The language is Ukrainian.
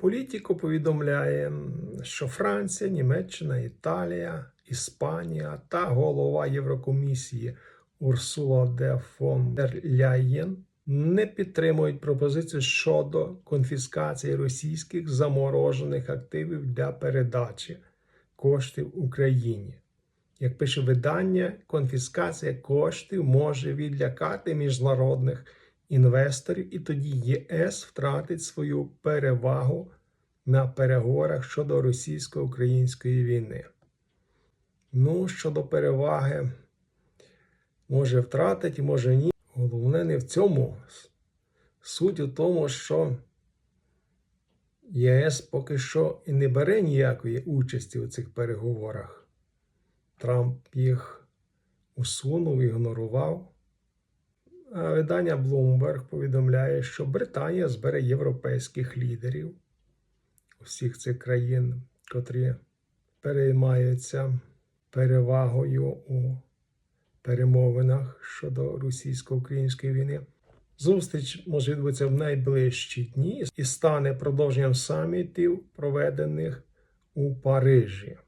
Політіко повідомляє, що Франція, Німеччина, Італія, Іспанія та голова Єврокомісії Урсула де фон дер Ляєн не підтримують пропозицію щодо конфіскації російських заморожених активів для передачі коштів Україні. Як пише видання, конфіскація коштів може відлякати міжнародних інвесторів, і тоді ЄС втратить свою перевагу на переговорах щодо російсько-української війни. Ну, щодо переваги, може втратить, може ні. Головне не в цьому. Суть у тому, що ЄС поки що і не бере ніякої участі у цих переговорах. Трамп їх усунув, ігнорував. Видання Bloomberg повідомляє, що Британія збере європейських лідерів усіх цих країн, котрі переймаються перевагою у перемовинах щодо російсько-української війни. Зустріч може відбутися в найближчі дні і стане продовженням самітів, проведених у Парижі.